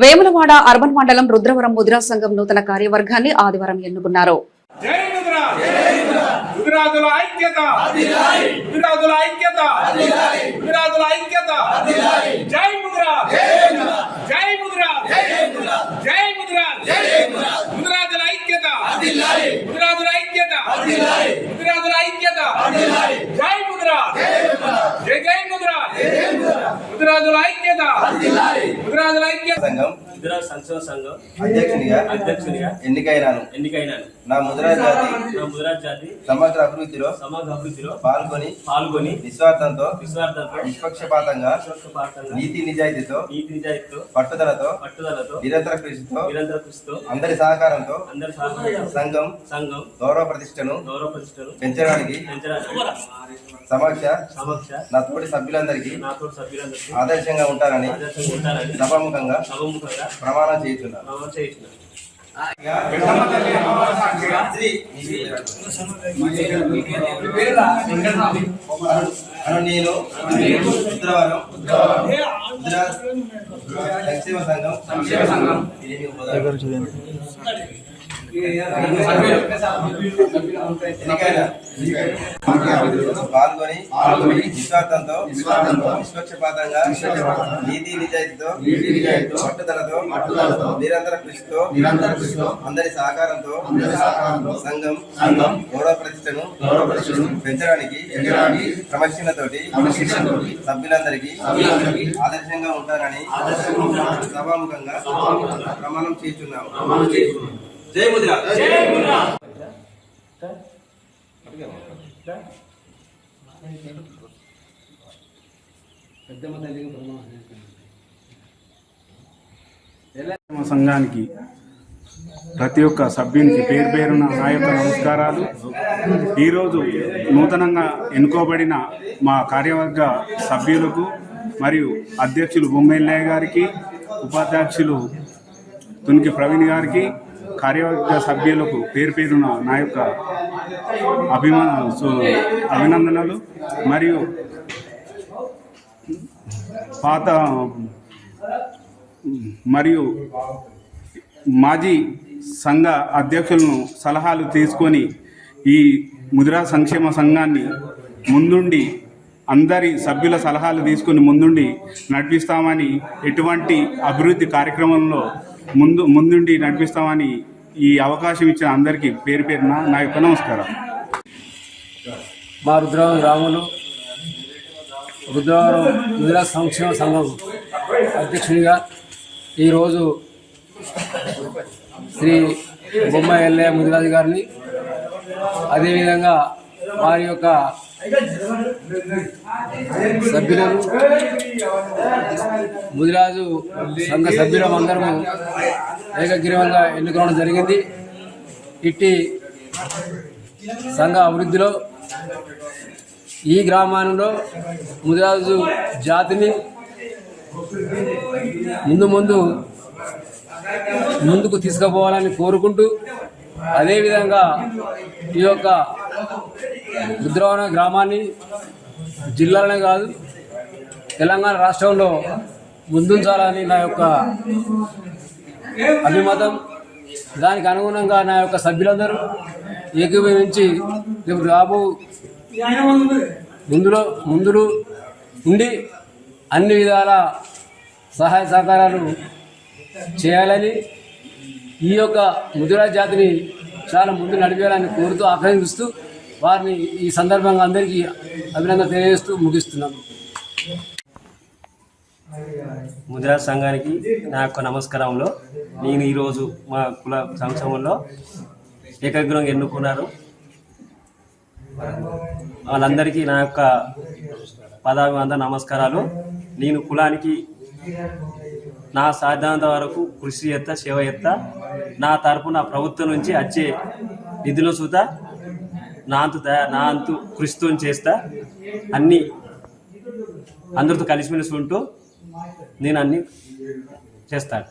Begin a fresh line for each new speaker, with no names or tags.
Vemulawada urban మండలం రుద్రవరం ముద్రా సంఘం నూతన కార్యవర్గాన్ని ఆదివారం ఎన్నుకున్నారు.
జై ముద్ర. గుజరాతుల ఐక్యత. గుజరాతుల ఐక్యత. గుజరాతుల ఐక్యత. జై ముద్ర. జై ముద్ర. జై ముద్ర. గుజరాతుల ఐక్యత. संघम ముద్ర ముద్ర
సంక్షేమ సంఘం
అధ్యక్షునిగా
అధ్యక్షునిగా
ఎన్నికైనాను.
ఎన్నికైనాను.
నా ముద్రా జాతి
నా ముదిరాజ్ జాతి
సమగ్ర అభివృద్ధిలో
సమగ్ర అభివృద్ధిలో
పాల్గొని
పాల్గొని
నిస్వార్థంతో
విశ్వార్థంతో
నిష్పక్షపాతంగా
నిష్పక్షపాతంగా
నీతి నిజాయితీతో
నీతి నిజాయితీతో
పట్టుదలతో
పట్టుదలతో
నిరంతర కృషితో
నిరంతర కృషితో
అందరి సహకారంతో
అందరి సహకారంతో
సంఘం
సంఘం
గౌరవ ప్రతిష్టను
గౌరవ ప్రతిష్టలు
పెంచడానికి
పెంచడానికి
సమక్ష
సమక్ష
నా తోటి సభ్యులందరికీ
నాతో సభ్యులందరికీ
ఆదర్శంగా ఉంటారని
ఆదర్శంగా ఉంటానని
సభాముఖంగా
సభముఖంగా
ప్రమాణం అను నేను ఉత్తరవరం సంక్షేమ సంఘం సంక్షేమ సంఘం. పాల్గొని నిస్వార్థంతో నిష్పక్షపాతంగా నీతి నిజాయితీతో పట్టుదలతో నిరంతర కృషితో అందరి సహకారంతో సంఘం గౌరవ ప్రతిష్టను పెంచడానికి క్రమశిక్షణతోటి సభ్యులందరికీ ఆదర్శంగా ఉంటారని సభాముఖంగా ప్రమాణం చేస్తున్నాము. జై ముద్ర
మా సంఘానికి ప్రతి ఒక్క సభ్యునికి పేరు పేరున నా యొక్క నమస్కారాలు. ఈరోజు నూతనంగా ఎన్నుకోబడిన మా కార్యవర్గ సభ్యులకు మరియు అధ్యక్షులు బొమ్మెల్లయ్య గారికి ఉపాధ్యక్షులు తునికి ప్రవీణ్ గారికి కార్యవర్గ సభ్యులకు పేరు పేరున నా యొక్క అభిమా అభినందనలు. మరియు పాత మరియు మాజీ సంఘ అధ్యక్షులను సలహాలు తీసుకొని ఈ ముదిరా సంక్షేమ సంఘాన్ని ముందుండి అందరి సభ్యుల సలహాలు తీసుకొని ముందుండి నడిపిస్తామని ఎటువంటి అభివృద్ధి కార్యక్రమంలో ముందు ముందుండి నడిపిస్తామని ఈ అవకాశం ఇచ్చిన అందరికీ పేరు పేరున నా యొక్క నమస్కారం.
మా రుద్రవరం రాములు రుద్రవరం ముదిరా సంక్షేమ సంఘం అధ్యక్షునిగా ఈరోజు శ్రీ బొమ్మ ఎల్లయ్య ముదిరాజు గారిని అదేవిధంగా వారి యొక్క సభ్యులను ముదిరాజు సంఘ సభ్యులం అందరము ఏకగ్రీవంగా ఎన్నుకోవడం జరిగింది. ఇట్టి సంఘ అభివృద్ధిలో ఈ గ్రామంలో ముదిరాజు జాతిని ముందు ముందు ముందుకు తీసుకుపోవాలని కోరుకుంటూ అదేవిధంగా ఈ యొక్క రుద్రవరం గ్రామాన్ని జిల్లాలోనే కాదు తెలంగాణ రాష్ట్రంలో ముందుంచాలని నా యొక్క అభిమతం. దానికి అనుగుణంగా నా యొక్క సభ్యులందరూ ఏకీభవించి రేపు రాబో ముందులో ముందులు ఉండి అన్ని విధాల సహాయ సహకారాలు చేయాలని ఈ యొక్క ముదిరాజ్ జాతిని చాలా ముందు నడిపేయాలని కోరుతూ ఆహ్వానిస్తూ వారిని ఈ సందర్భంగా అందరికీ అభినందన తెలియజేస్తూ ముగిస్తున్నాను
ముదిరాజ్ సంఘానికి నా యొక్క నమస్కారంలో నేను ఈరోజు మా కుల సంక్షేమంలో ఏకగ్రంగా ఎన్నుకున్నారు. వాళ్ళందరికీ నా యొక్క పదాభివంద నమస్కారాలు. నేను కులానికి నా సాధ్యత వరకు కృషి ఎత్త సేవ ఎత్త నా తరపున ప్రభుత్వం నుంచి వచ్చే నిధులు సుత నా అంతు నా అంతు కృషితో చేస్తా. అన్ని అందరితో కలిసిమెలిసి ఉంటూ నేను అన్ని చేస్తాను.